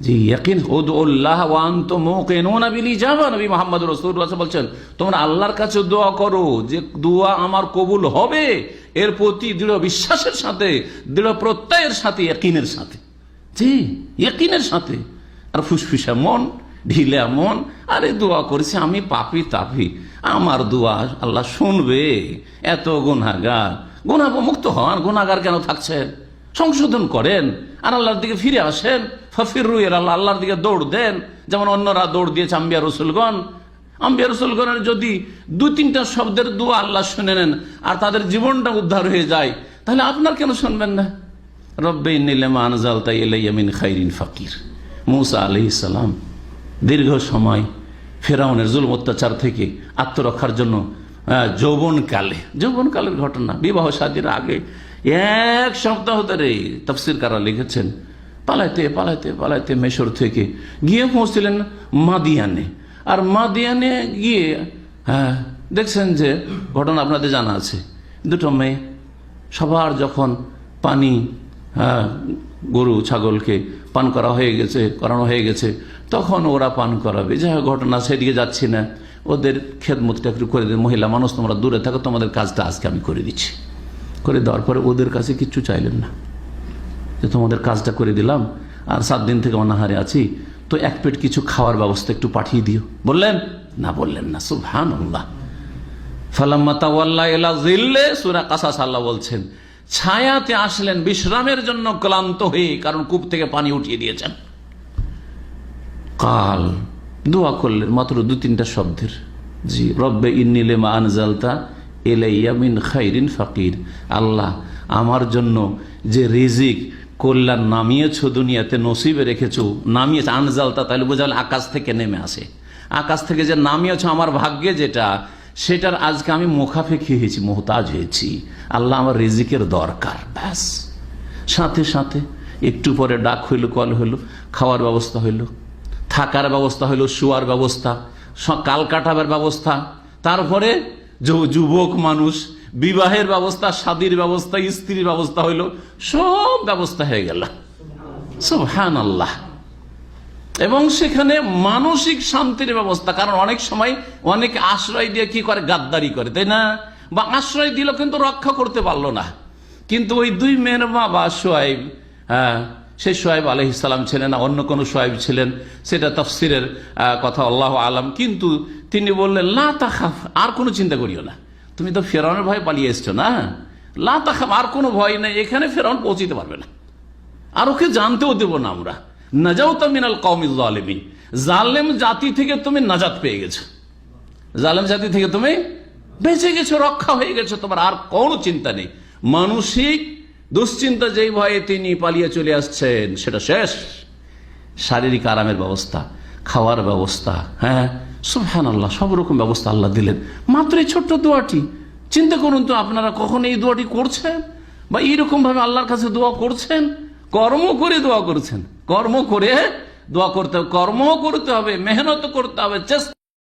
জি বলছেন, তোমরা করো যে আমার কবুল হবে, এর প্রতি দৃঢ় বিশ্বাসের সাথে, দৃঢ় প্রত্যয়ের সাথে, ইয়াকিনের সাথে। জি, ইয়াকিনের সাথে। আর ফুসফুসা মন, ঢিলা মন, আরে দোয়া করেছি আমি পাপি তাপি। আমার দোয়া আল্লাহ শুনবে। এত গুনাগার গুনাহ মুক্ত হন গুনাগার কেন থাকছেন? সংশোধন করেন আর আল্লাহর দিকে ফিরে আসেন। ফফির রুয়ের আল্লাহ, আল্লাহর দিকে দৌড় দেন। যেমন অন্যরা দৌড় দিয়েছে আম্বিয়া রসুলগণ। আম্বিয়া রসুলগণের যদি দু তিনটা শব্দের দোয়া আল্লাহ শুনে নেন আর তাদের জীবনটা উদ্ধার হয়ে যায়, তাহলে আপনার কেন শুনবেন না? রব্বে নিলেমা আনজাল তাই এলাইয়ামিন খাইরিন দীর্ঘ সময় ফেরাউনের জুল অত্যাচার থেকে আত্মরক্ষার জন্য যৌবনকালে, যৌবনকালের ঘটনা, বিবাহ সাদীর আগে এক সপ্তাহ ধরে তফসির কারা লিখেছেন। পালাইতে পালাইতে পালাইতে মেশর থেকে গিয়ে পৌঁছছিলেন মাদিয়ানে। আর মাদিয়ানে গিয়ে হ্যাঁ দেখছেন যে ঘটনা আপনাদের জানা আছে। দুটো মেয়ে সবার যখন পানি হ্যাঁ, গরু ছাগলকে পান করা হয়ে গেছে করানো হয়ে গেছে তখন ওরা পান করাবে। হোক ঘটনা সেদিকে যাচ্ছি না। ওদের খেদমতটা একটু করে দিন। মহিলা মানুষ তোমরা দূরে থাকো তোমাদের কাজটা আজকে আমি করে দিচ্ছি। করে দেওয়ার পরে ওদের কাছে কিচ্ছু চাইলেন না। যে তোমাদের কাজটা করে দিলাম, আর সাত দিন থেকে অনাহারে আছি, তো এক পেট কিছু খাওয়ার ব্যবস্থা একটু পাঠিয়ে দিও। বললেন? না বললেন না সুবহান আল্লাহ আল্লাহ বলছেন, ছায়াতে আসলেন, বিশ্রামের জন্য ক্লান্ত হয়ে, কারণ কূপ থেকে পানি উঠিয়ে দিয়েছেন। কাল দোয়া করলেন, মাত্র দু তিনটা শব্দের। জি, রব্বে ইন্নিলে মা আনজালতা এলাইয়া মিন খাইরিন ফাকির। আল্লাহ, আমার জন্য যে রিজিক কল্যাণ নামিয়েছ দুনিয়াতে, নসিবে রেখেছো, নামিয়েছ, আনজালতা, তাহলে বোঝাল আকাশ থেকে নেমে আসে। আকাশ থেকে যে নামিয়েছ, আমার ভাগ্যে যেটা, সেটার আজকে আমি মুখাফেক্ষি হয়েছি, মোহতাজ হয়েছি। আল্লাহ আমার রিজিকের দরকার, ব্যাস। সাথে সাথে একটু পরে ডাক হইল, কল হইল, খাওয়ার ব্যবস্থা হইল, থাকার ব্যবস্থা হইল, শোয়ার ব্যবস্থা কাল কাটাবার ব্যবস্থা, তারপরে যুবক মানুষ, বিবাহের ব্যবস্থা স্বাদীর ব্যবস্থা, স্ত্রীর ব্যবস্থা হইল, সব ব্যবস্থা হয়ে গেল। সুবহান আল্লাহ এবং সেখানে মানসিক শান্তির ব্যবস্থা, কারণ অনেক সময় অনেক আশ্রয় দিয়ে কি করে? গাদ্দারি করে, তাই না? বা আশ্রয় দিল কিন্তু রক্ষা করতে পারল না। কিন্তু ওই দুই মেয়ের বাবা সোয়াইব হ্যাঁ সেই সোয়াইব আলহ ইসলাম ছিলেন না, অন্য কোনো সোহেব ছিলেন। সেটা তফসিরের কথা, আল্লাহ আলাম। কিন্তু তিনি বললেন, লা তাখাফ, আর কোনো চিন্তা করিও না। তুমি তো ফেরাউনের ভয় পালিয়ে এসছো না? লা তাখাফ, আর কোনো ভয় নেই। এখানে ফেরাউন পৌঁছিতে পারবে না। আর ওকে জানতেও দেব না আমরা। নাজাও মিনাল কৌমিল জালেমিন। জালেম জাতি থেকে তুমি নাজাত পেয়ে গেছো। জালেম জাতি থেকে তুমি বেঁচে গেছো, রক্ষা হয়ে গেছো। তোমার আর কোনো চিন্তা নেই। মানসিক দুশ্চিন্তা যেই ভয়ে তিনি পালিয়ে চলে আসছেন, সেটা শেষ। শারীরিক আরামের ব্যবস্থা, খাওয়ার ব্যবস্থা হ্যাঁ? সুফহান আল্লাহ সব রকম ব্যবস্থা আল্লাহ দিলেন। মাত্র এই ছোট্ট দোয়াটি। চিন্তা করুন তো, আপনারা কখন এই দোয়াটি করছেন? বা এইরকম ভাবে আল্লাহর কাছে দোয়া করছেন? কর্ম করে দোয়া করছেন। কর্ম করে দোয়া করতে হবে কর্ম করতে হবে, মেহনত করতে হবে, চেষ্টা